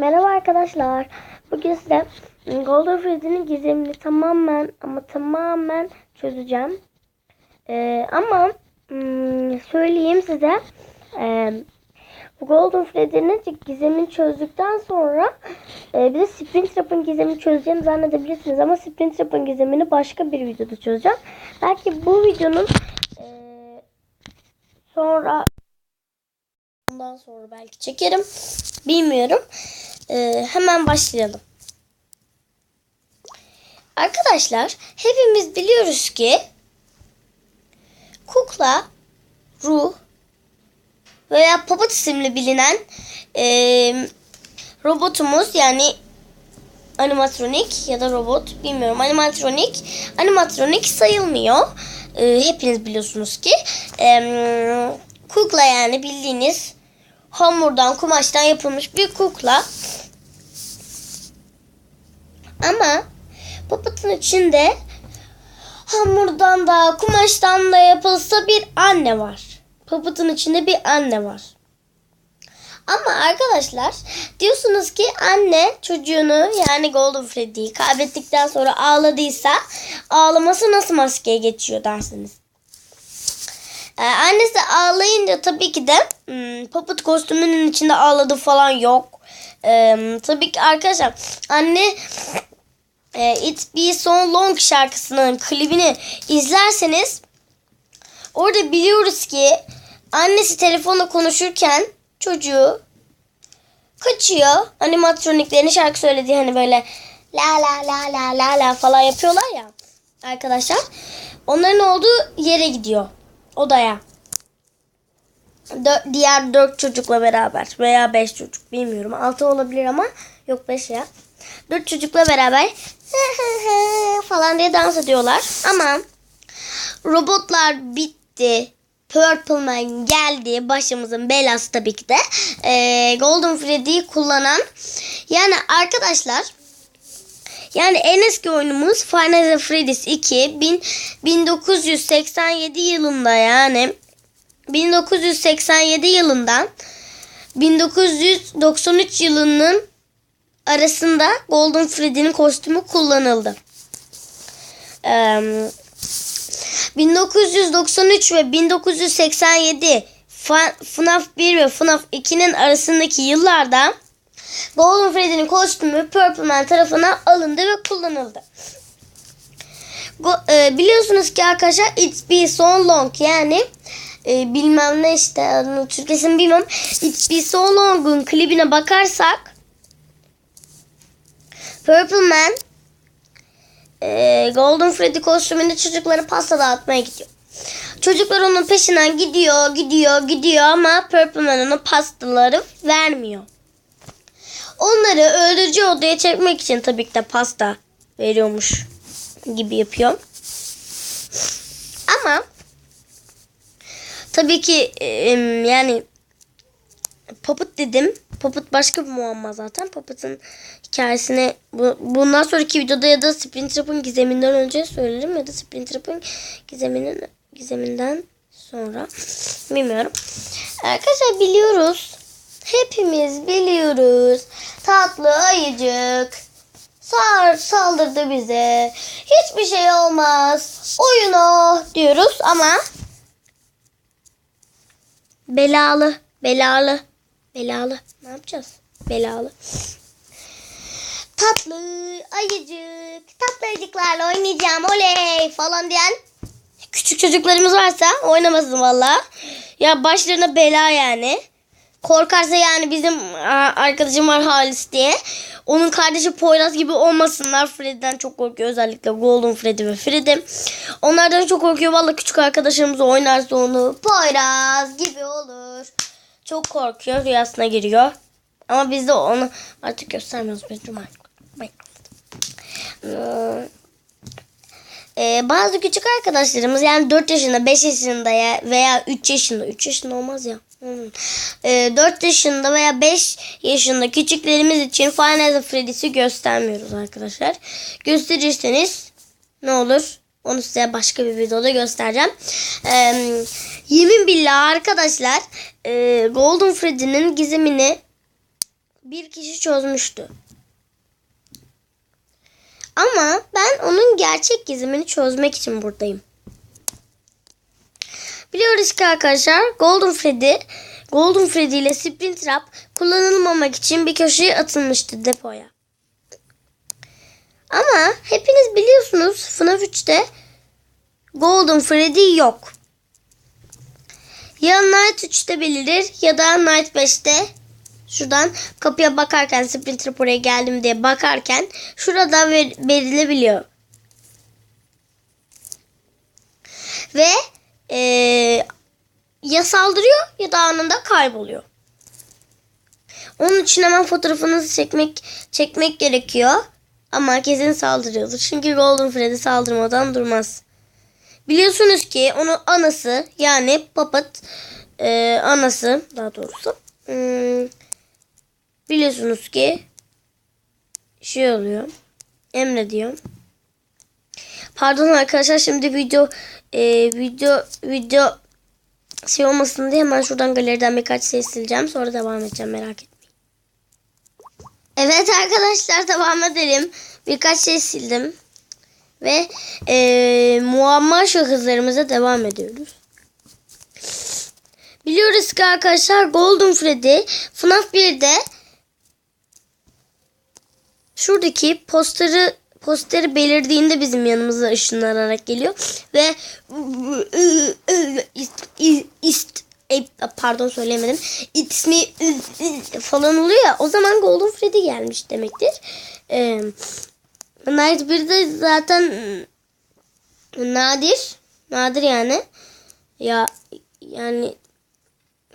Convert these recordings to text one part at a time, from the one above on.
Merhaba arkadaşlar. Bugün size Golden Freddy'nin gizemini tamamen ama tamamen çözeceğim. Ee, ama hmm, söyleyeyim size. Bu Golden Freddy'nin gizemini çözdükten sonra e, bir de Springtrap'ın gizemini çözeceğimi zannedebilirsiniz. Ama Springtrap'ın gizemini başka bir videoda çözeceğim. Belki bu videonun e, sonra Bundan sonra belki çekerim. Bilmiyorum. Ee, hemen başlayalım. Arkadaşlar hepimiz biliyoruz ki kukla, ruh veya Puppet isimli bilinen e, robotumuz yani animatronik ya da robot bilmiyorum animatronik animatronik sayılmıyor. E, hepiniz biliyorsunuz ki e, kukla yani bildiğiniz hamurdan, kumaştan yapılmış bir kukla. Ama Puppet'ın içinde hamurdan da, kumaştan da yapılsa bir anne var. Puppet'ın içinde bir anne var. Ama arkadaşlar diyorsunuz ki anne çocuğunu yani Golden Freddy'yi kaybettikten sonra ağladıysa ağlaması nasıl maskeye geçiyor dersiniz. Ee, annesi ağlayınca tabii ki de hmm, Puppet kostümünün içinde ağladı falan yok. Ee, tabii ki arkadaşlar anne It Be So Long şarkısının klibini izlerseniz orada biliyoruz ki annesi telefonla konuşurken çocuğu kaçıyor. Animatroniklerin şarkı söylediği hani böyle la la la la la la falan yapıyorlar ya arkadaşlar. Onların olduğu yere gidiyor odaya. Dö- diğer dört çocukla beraber veya beş çocuk bilmiyorum. Altı olabilir ama yok beş ya. Dört çocukla beraber falan diye dans ediyorlar. Ama robotlar bitti. Purple Man geldi. Başımızın belası tabii ki de. Ee, Golden Freddy'yi kullanan. Yani arkadaşlar yani en eski oyunumuz Final Fantasy Freddy's 2 bin, 1987 yılında yani 1987 yılından 1993 yılının arasında Golden Freddy'nin kostümü kullanıldı. Ee, 1993 ve 1987 FNAF 1 ve FNAF 2'nin arasındaki yıllarda Golden Freddy'nin kostümü Purple Man tarafından alındı ve kullanıldı. Go, e, biliyorsunuz ki arkadaşlar It's Been So Long yani e, bilmem ne işte Türkçesini bilmem. It's Been So Long'un klibine bakarsak Purple Man e, Golden Freddy kostümünde çocuklara pasta dağıtmaya gidiyor. Çocuklar onun peşinden gidiyor, gidiyor, gidiyor ama Purple Man ona pastaları vermiyor. Onları öldürücü odaya çekmek için tabii ki de pasta veriyormuş gibi yapıyor. Ama tabii ki yani Puppet dedim. Puppet başka bir muamma zaten. Puppet'ın hikayesini bu, bundan sonraki videoda ya da Springtrap'ın gizeminden önce söylerim ya da Springtrap'ın gizeminin gizeminden sonra bilmiyorum. Arkadaşlar biliyoruz. Hepimiz biliyoruz. Tatlı ayıcık sar saldırdı bize. Hiçbir şey olmaz. Oyun o diyoruz ama belalı, belalı, belalı. Ne yapacağız? Belalı. Tatlı ayıcık, tatlı ayıcıklarla oynayacağım oley falan diyen küçük çocuklarımız varsa oynamasın valla. Ya başlarına bela yani. Korkarsa yani bizim arkadaşım var Halis diye. Onun kardeşi Poyraz gibi olmasınlar. Freddy'den çok korkuyor. Özellikle Golden Freddy ve Freddy. Onlardan çok korkuyor. Valla küçük arkadaşlarımız oynarsa onu Poyraz gibi olur. Çok korkuyor. Rüyasına giriyor. Ama biz de onu artık göstermiyoruz. Ee, bazı küçük arkadaşlarımız yani 4 yaşında, 5 yaşında ya veya 3 yaşında, 3 yaşında olmaz ya. Hmm. E, 4 yaşında veya 5 yaşında küçüklerimiz için Final Freddy'si göstermiyoruz arkadaşlar. Gösterirseniz ne olur? Onu size başka bir videoda göstereceğim. E, yemin billah arkadaşlar e, Golden Freddy'nin gizemini bir kişi çözmüştü. Ama ben onun gerçek gizemini çözmek için buradayım. Biliyoruz ki arkadaşlar Golden Freddy Golden Freddy ile Springtrap kullanılmamak için bir köşeye atılmıştı depoya. Ama hepiniz biliyorsunuz FNAF 3'te Golden Freddy yok. Ya Night 3'te belirir ya da Night 5'te şuradan kapıya bakarken Springtrap oraya geldim diye bakarken şurada ver, verilebiliyor. Ve eee ya saldırıyor ya da anında kayboluyor. Onun için hemen fotoğrafınızı çekmek çekmek gerekiyor. Ama kesin saldırıyordur. Çünkü Golden Freddy saldırmadan durmaz. Biliyorsunuz ki onun anası yani Puppet e, anası daha doğrusu hmm, biliyorsunuz ki şey oluyor. Emre diyor. Pardon arkadaşlar şimdi video e, video video şey olmasın diye hemen şuradan galeriden birkaç şey sileceğim. Sonra devam edeceğim merak etmeyin. Evet arkadaşlar devam edelim. Birkaç şey sildim. Ve e, muamma şahıslarımıza devam ediyoruz. Biliyoruz ki arkadaşlar Golden Freddy FNAF 1'de şuradaki posteri posteri belirdiğinde bizim yanımıza ışınlanarak geliyor ve ist, e, pardon söyleyemedim. İsmi falan oluyor ya o zaman Golden Freddy gelmiş demektir. Ee, Night 1'de zaten nadir nadir yani. Ya yani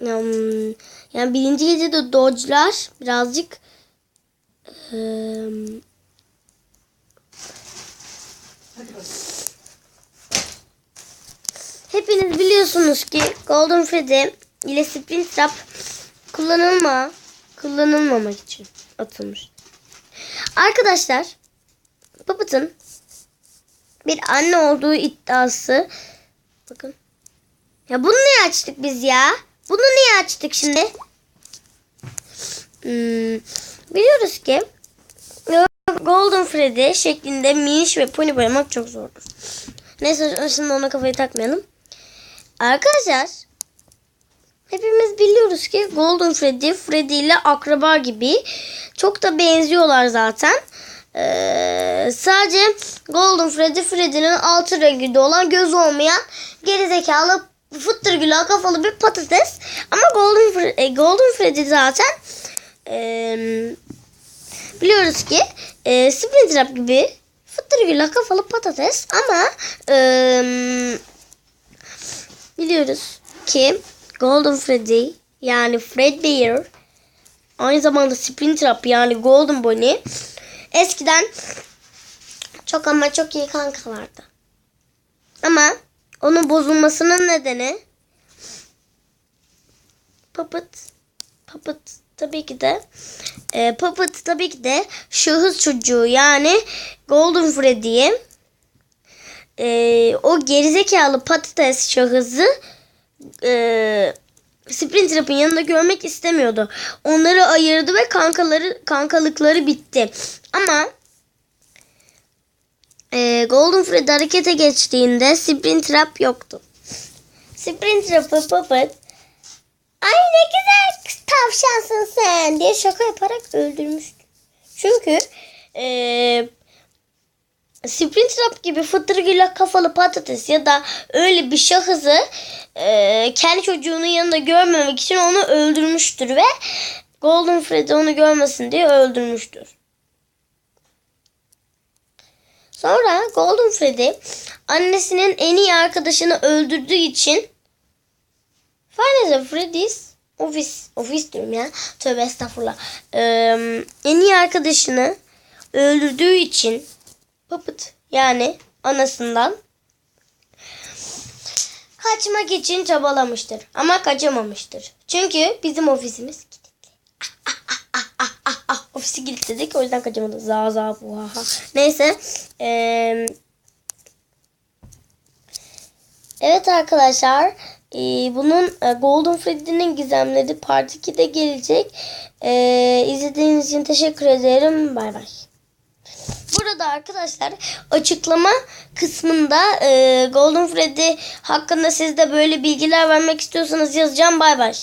um, yani birinci gecede dodge'lar birazcık um, Hepiniz biliyorsunuz ki Golden Freddy ile Springtrap kullanılma kullanılmamak için atılmış. Arkadaşlar Puppet'ın bir anne olduğu iddiası bakın. Ya bunu niye açtık biz ya? Bunu niye açtık şimdi? Hmm, biliyoruz ki Golden Freddy şeklinde Miniş ve Pony boyamak çok zordur. Neyse şimdi ona kafayı takmayalım. Arkadaşlar hepimiz biliyoruz ki Golden Freddy, Freddy ile akraba gibi çok da benziyorlar zaten. Ee, sadece Golden Freddy, Freddy'nin altı renginde olan göz olmayan gerizekalı fıttır gülü kafalı bir patates. Ama Golden, Freddy, Golden Freddy zaten ee, biliyoruz ki e, Springtrap gibi fıttır gülü kafalı patates ama ee, biliyoruz ki Golden Freddy yani Fredbear aynı zamanda Springtrap yani Golden Bonnie eskiden çok ama çok iyi kankalardı. Ama onun bozulmasının nedeni Puppet Puppet tabii ki de e, Puppet tabii ki de şahıs çocuğu yani Golden Freddy'yi e, o gerizekalı patates şahısı e, Springtrap'ın yanında görmek istemiyordu. Onları ayırdı ve kankaları kankalıkları bitti. Ama e, Golden Freddy harekete geçtiğinde Springtrap yoktu. Springtrap'ı Puppet Ay ne güzel tavşansın sen diye şaka yaparak öldürmüştü. Çünkü eee Springtrap gibi fıtırgıyla kafalı patates ya da öyle bir şahısı e, kendi çocuğunun yanında görmemek için onu öldürmüştür ve Golden Freddy onu görmesin diye öldürmüştür. Sonra Golden Freddy annesinin en iyi arkadaşını öldürdüğü için Five Freddy's ofis ofis diyorum ya. Tövbe estağfurullah. Ee, en iyi arkadaşını öldürdüğü için Puppet yani anasından kaçmak için çabalamıştır. Ama kaçamamıştır. Çünkü bizim ofisimiz kilitli. Ah, ah, ah, ah, ah, ah. Ofisi kilitledik o yüzden kaçamadı. Za za bu ha ha. Neyse. Ee, evet arkadaşlar. Ee, bunun e, Golden Freddy'nin gizemleri Part 2'de gelecek. Ee, izlediğiniz için teşekkür ederim. Bay bay. Burada arkadaşlar açıklama kısmında e, Golden Freddy hakkında siz de böyle bilgiler vermek istiyorsanız yazacağım. Bay bay.